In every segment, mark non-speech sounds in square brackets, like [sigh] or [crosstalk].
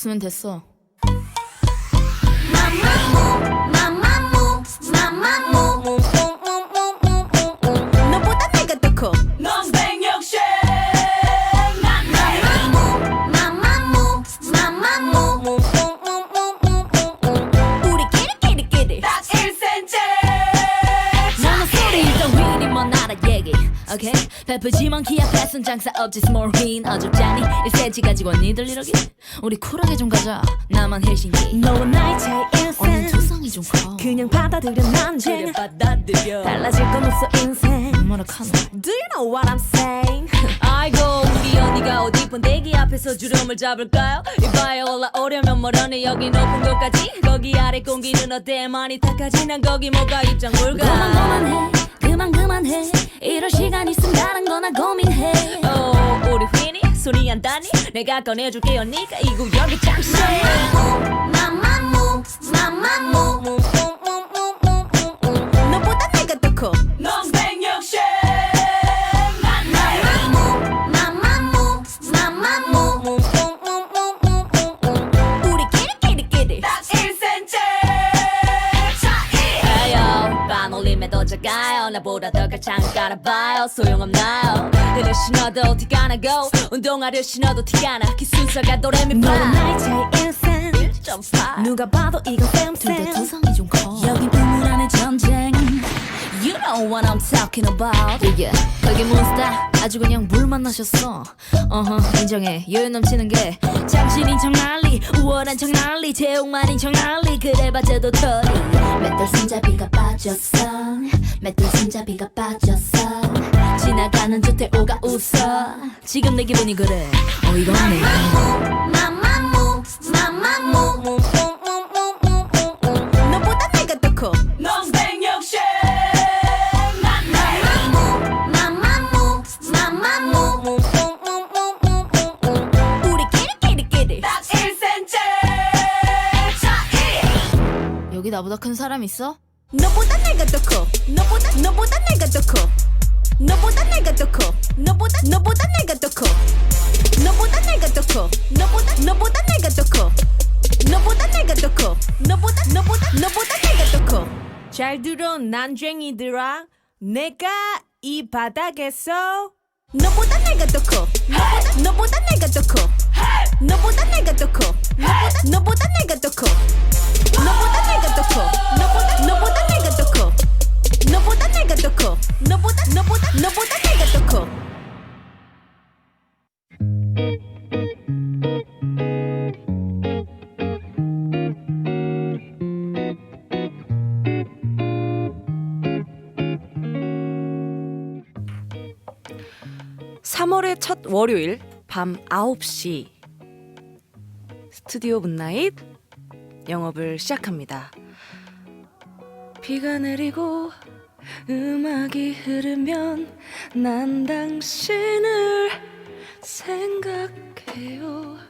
쓰면 됐어. 키 앞에선 장사 없지 small win 어줍잖니? 1cm 가지고 니들 이러기? 우리 쿨하게 좀 가자. 나만 헬싱기. 너와 나의 차이 언니. 투성이 좀커. 그냥 받아들여 난쟁. 받아들여. 달라질 건 없어 인생. 뭐라 카노 Do you know what I'm saying? [laughs] 아이고 우리 언니가 어디 번데기 앞에서 주름을 잡을까요? 이봐요 올라오려면 멀어네 여기 높은 곳까지? 거기 아래 공기는 어때? 많이 탁하지? 난 거기 뭐가 입장 물가. 그만해 그만 그만해. 이럴 시간 있으면 다른 거나 고민해. 어 우리 휘니 손이 안 닿니? 내가 꺼내줄게 언니가. 이 구역이 짱세 나고 운동화를 신어도 티가 나그 순서가 너와 도레미파 나의 차이 인생. 1.8 누가 봐도 이건 둘다 쌤쌤. 투성이 좀커. 여긴 우물 안의 전쟁. You know what I'm talking about. yeah. 거기 몬스타? 아주 그냥 물 만나셨어. 어허 인정해. 여유 넘치는 게 잠실인 척 난리 우월한 척 난리 제옥만인 척 난리. 그래봤자도 털이. 맷돌 손잡이가 빠졌어. 맷돌 손잡이가 빠졌어 지나가는 조태오가 웃어 지금 내 기분이 그래 어이가 없네 너보다 내가 더 커. 넌 백육십 우리 끼리끼리끼리. 딱 1cm 차이 여기 나보다 큰 사람 있어? 너보다 내가 더 커. 너보다 너보다 내가 더 커. 너보다 내가 더 커. 너보다 너보다 내가 더 커. 너보다 내가 더 커. 너보다 너보다 내가 더 커. 너보다 내가 더 커. 너보다 너보다 너보다 내가 더 커. 잘 들어 난쟁이들아. 내가 이 바닥에서 너보다 내가 더 커. 너보다 너보다 내가 더 커. 너보다 내가 더 커. 너보다 너보다 내가 더 커. 너보다 내가 더 커. 너보다 너보다. 너보다 내가 더 커. 너보다 너보다 너보다 내가 더 커. 삼월의첫 월요일 밤 9시 스튜디오 문나잇 영업을 시작합니다. 비가 내리고 음악이 흐르면 난 당신을 생각해요.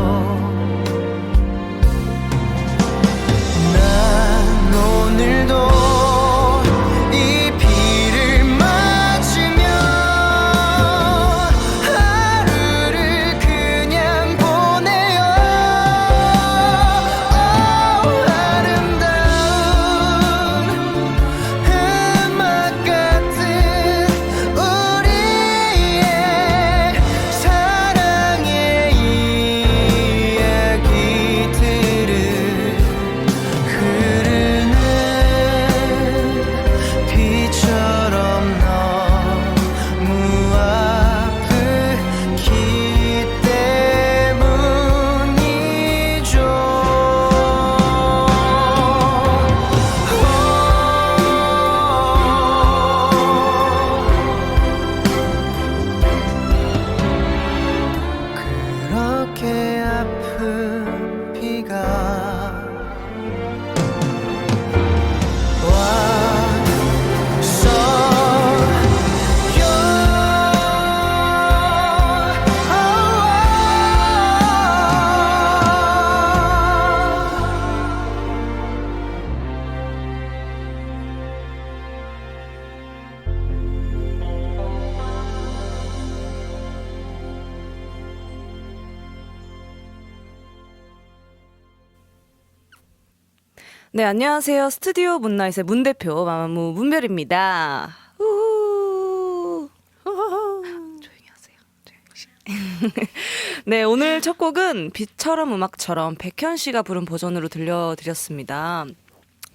네, 안녕하세요. 스튜디오 문나잇의 문 대표 마마무 문별입니다. 우후. [laughs] 조용히 하세요. 조용히. [laughs] 네, 오늘 첫 곡은 빛처럼 음악처럼 백현 씨가 부른 버전으로 들려드렸습니다.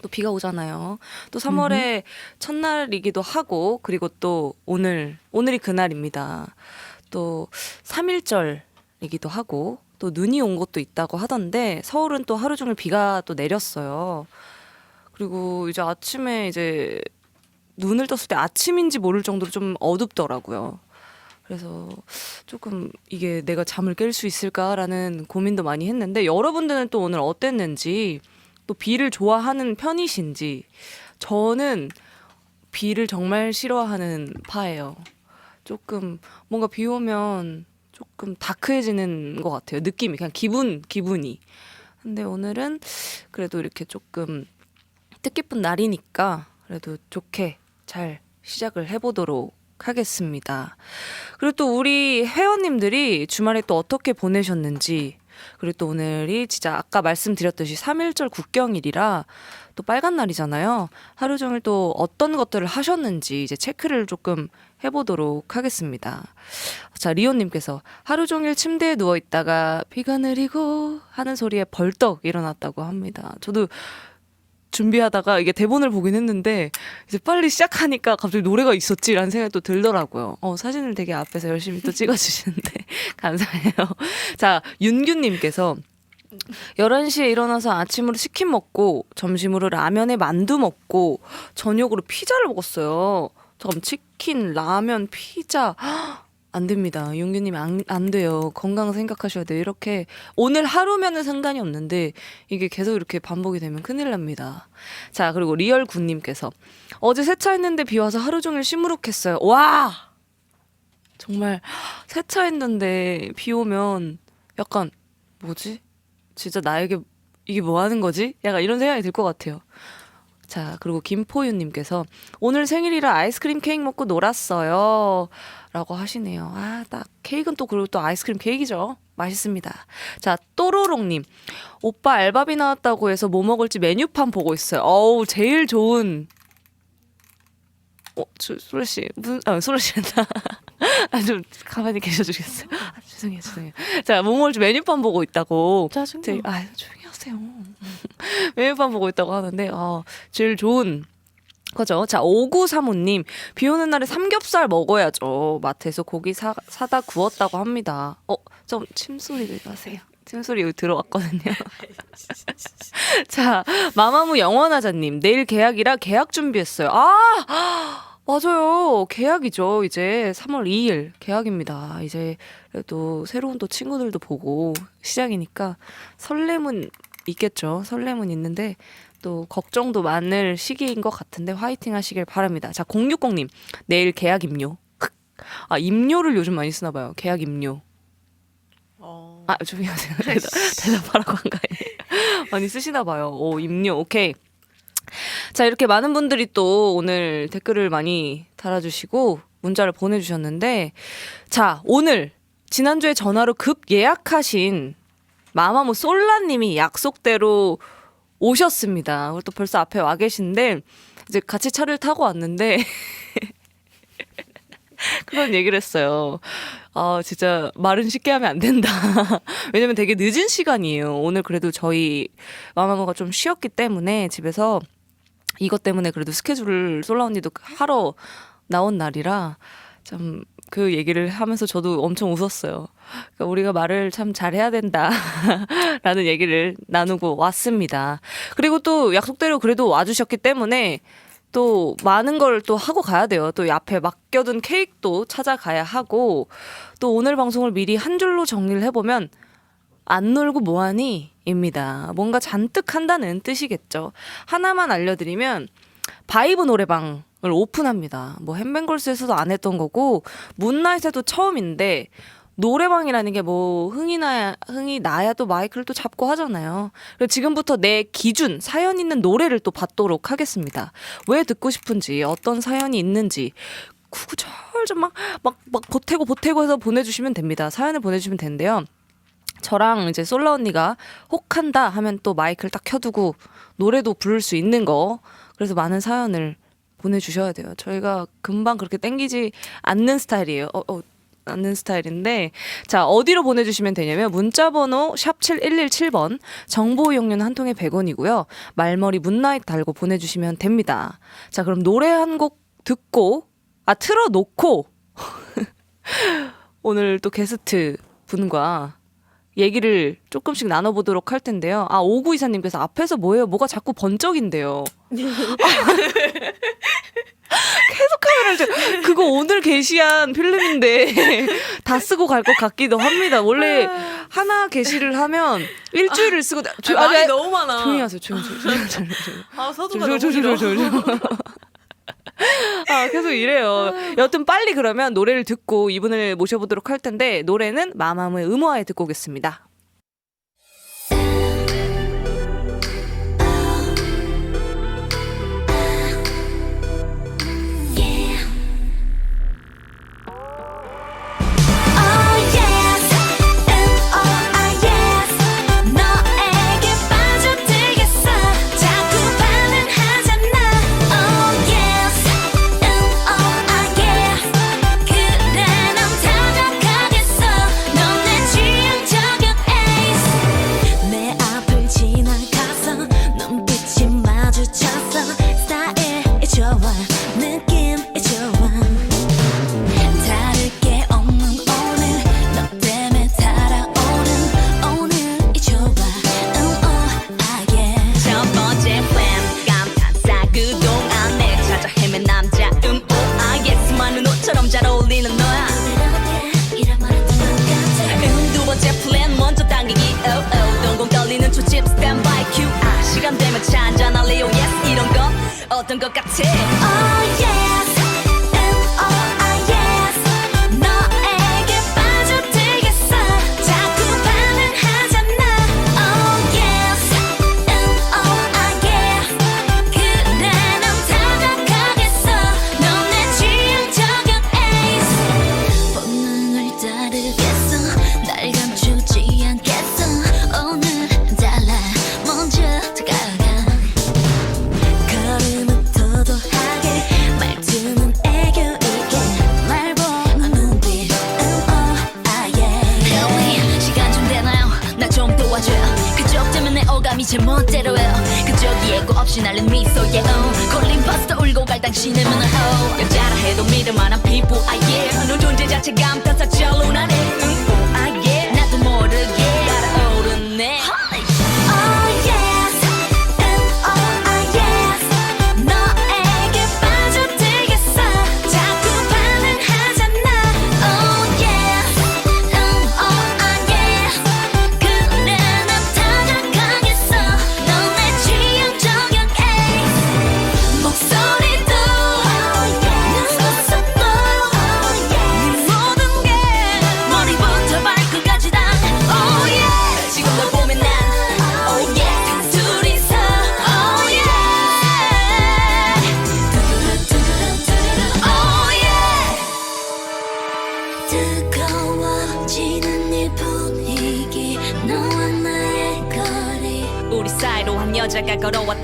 또 비가 오잖아요. 또 3월의 첫날이기도 하고 그리고 또 오늘 오늘이 그날입니다. 또 3일절이기도 하고 또 눈이 온 곳도 있다고 하던데 서울은 또 하루 종일 비가 또 내렸어요. 그리고 이제 아침에 이제 눈을 떴을 때 아침인지 모를 정도로 좀 어둡더라고요. 그래서 조금 이게 내가 잠을 깰 수 있을까라는 고민도 많이 했는데 여러분들은 또 오늘 어땠는지 또 비를 좋아하는 편이신지 저는 비를 정말 싫어하는 파예요. 조금 뭔가 비 오면 조금 다크해지는 것 같아요. 느낌이 그냥 기분 기분이. 근데 오늘은 그래도 이렇게 조금 뜻깊은 날이니까 그래도 좋게 잘 시작을 해보도록 하겠습니다. 그리고 또 우리 회원님들이 주말에 또 어떻게 보내셨는지 그리고 또 오늘이 진짜 아까 말씀드렸듯이 3일절 국경일이라 또 빨간 날이잖아요. 하루 종일 또 어떤 것들을 하셨는지 이제 체크를 조금 해보도록 하겠습니다. 자, 리오님께서 하루 종일 침대에 누워 있다가 비가 내리고 하는 소리에 벌떡 일어났다고 합니다. 저도 준비하다가 이게 대본을 보긴 했는데 이제 빨리 시작하니까 갑자기 노래가 있었지라는 생각이 또 들더라고요. 어, 사진을 되게 앞에서 열심히 또 찍어주시는데 [laughs] 감사해요. 자, 윤규님께서 11시에 일어나서 아침으로 치킨 먹고 점심으로 라면에 만두 먹고 저녁으로 피자를 먹었어요. 잠깐 치킨, 라면, 피자 [gasps] 안 됩니다. 윤규님 안, 안 돼요. 건강 생각하셔야 돼요. 이렇게 오늘 하루면은 상관이 없는데 이게 계속 이렇게 반복이 되면 큰일 납니다. 자 그리고 리얼 군님께서 어제 세차했는데 비 와서 하루 종일 시무룩했어요. 와 정말 [gasps] 세차했는데 비 오면 약간 뭐지? 진짜 나에게 이게 뭐 하는 거지? 약간 이런 생각이 들 것 같아요. 자, 그리고 김포윤님께서 오늘 생일이라 아이스크림 케이크 먹고 놀았어요. 라고 하시네요. 아, 딱 케이크는 또 그리고 또 아이스크림 케이크죠. 맛있습니다. 자, 또로롱님. 오빠 알바비 나왔다고 해서 뭐 먹을지 메뉴판 보고 있어요. 어우, 제일 좋은. 어, 저, 소라씨. 무슨, 아, 소라씨란다. [laughs] 아, 좀 가만히 계셔주겠어요. 아, 죄송해요, 죄송해요. 자, 뭐 먹을지 메뉴판 보고 있다고. 짜증나. 아, 조용히 하세요. 메뉴판 [laughs] 보고 있다고 하는데, 아, 제일 좋은 거죠. 자, 5935님. 비 오는 날에 삼겹살 먹어야죠. 마트에서 고기 사, 사다 구웠다고 합니다. 어, 좀 침소리 나세요. 침소리 들어왔거든요. [laughs] 자, 마마무 영원하자님. 내일 계약이라 계약 준비했어요. 아! 맞아요. 계약이죠. 이제 3월 2일 계약입니다. 이제 그래도 새로운 또 친구들도 보고 시작이니까 설렘은 있겠죠. 설렘은 있는데 또 걱정도 많을 시기인 것 같은데 화이팅 하시길 바랍니다. 자, 060님. 내일 계약 임료. 흑. 아, 임료를 요즘 많이 쓰나 봐요. 계약 임료. 어. 아 조용히 하세요. [laughs] 대답, 대답하라고 한거 아니에요? [laughs] 많이 쓰시나 봐요. 오 임료 오케이. 자 이렇게 많은 분들이 또 오늘 댓글을 많이 달아주시고 문자를 보내주셨는데 자 오늘 지난주에 전화로 급 예약하신 마마무 솔라님이 약속대로 오셨습니다. 또 벌써 앞에 와 계신데 이제 같이 차를 타고 왔는데 [laughs] 그런 얘기를 했어요. 아, 진짜 말은 쉽게 하면 안 된다. [laughs] 왜냐면 되게 늦은 시간이에요. 오늘 그래도 저희 마마무가 좀 쉬었기 때문에 집에서 이것 때문에 그래도 스케줄을 솔라 언니도 하러 나온 날이라 참 그 얘기를 하면서 저도 엄청 웃었어요. 그러니까 우리가 말을 참 잘해야 된다라는 [laughs] 얘기를 나누고 왔습니다. 그리고 또 약속대로 그래도 와주셨기 때문에 또 많은 걸 또 하고 가야 돼요. 또 앞에 맡겨둔 케이크도 찾아가야 하고 또 오늘 방송을 미리 한 줄로 정리를 해보면 안 놀고 뭐하니? 입니다. 뭔가 잔뜩 한다는 뜻이겠죠. 하나만 알려드리면 바이브 노래방 을 오픈합니다. 뭐 햄뱅걸스에서도 안 했던 거고 문나잇에도 처음인데 노래방이라는 게 뭐 흥이 나야 흥이 나야 또 마이크를 또 잡고 하잖아요. 그래서 지금부터 내 기준 사연 있는 노래를 또 받도록 하겠습니다. 왜 듣고 싶은지 어떤 사연이 있는지 구구절절 막막 막 보태고 보태고 해서 보내주시면 됩니다. 사연을 보내주시면 되는데요. 저랑 이제 솔라 언니가 혹한다 하면 또 마이크를 딱 켜두고 노래도 부를 수 있는 거 그래서 많은 사연을 보내주셔야 돼요. 저희가 금방 그렇게 땡기지 않는 스타일이에요. 어, 어, 않는 스타일인데 자 어디로 보내주시면 되냐면 문자번호 샵 7117번 정보 이용료는 한 통에 100원이고요. 말머리 문나잇 달고 보내주시면 됩니다. 자 그럼 노래 한 곡 듣고 아 틀어놓고 [laughs] 오늘 또 게스트 분과 얘기를 조금씩 나눠보도록 할 텐데요. 아, 오구 이사님께서 앞에서 뭐예요? 뭐가 자꾸 번쩍인데요. [laughs] 계속 카메라를 저- 그거 오늘 게시한 필름인데 다 쓰고 갈 것 같기도 합니다. 원래 하나 게시를 하면 일주일을 쓰고 조, 아, 말이 아니, 너무 많아. 조용히 하세요. 조용히 조용히 조용히 조용히. 조용히. 아, 서두가 너무 저, 길어. 저, 저, 저. [laughs] 아, 계속 이래요. 여튼 빨리 그러면 노래를 듣고 이분을 모셔보도록 할 텐데 노래는 마마무의 음화에 듣고 오겠습니다. 어떤 것 같아 이제 멋대로 해요 그쪽 예고 없이 날린 미소에 oh. 걸린 버스터 울고 갈 당신의 눈을 oh. 여자라 해도 믿을 만한 피부 ah yeah 넌 존재 자체가 암타사 절로나네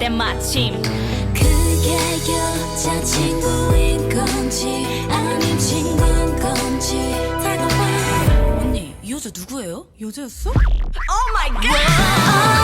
걸어왔대 마침 그게 여자친구인 건지 아님 친구인 건지 다가와 언니 이 여자 누구예요? 여자였어? Oh yeah M O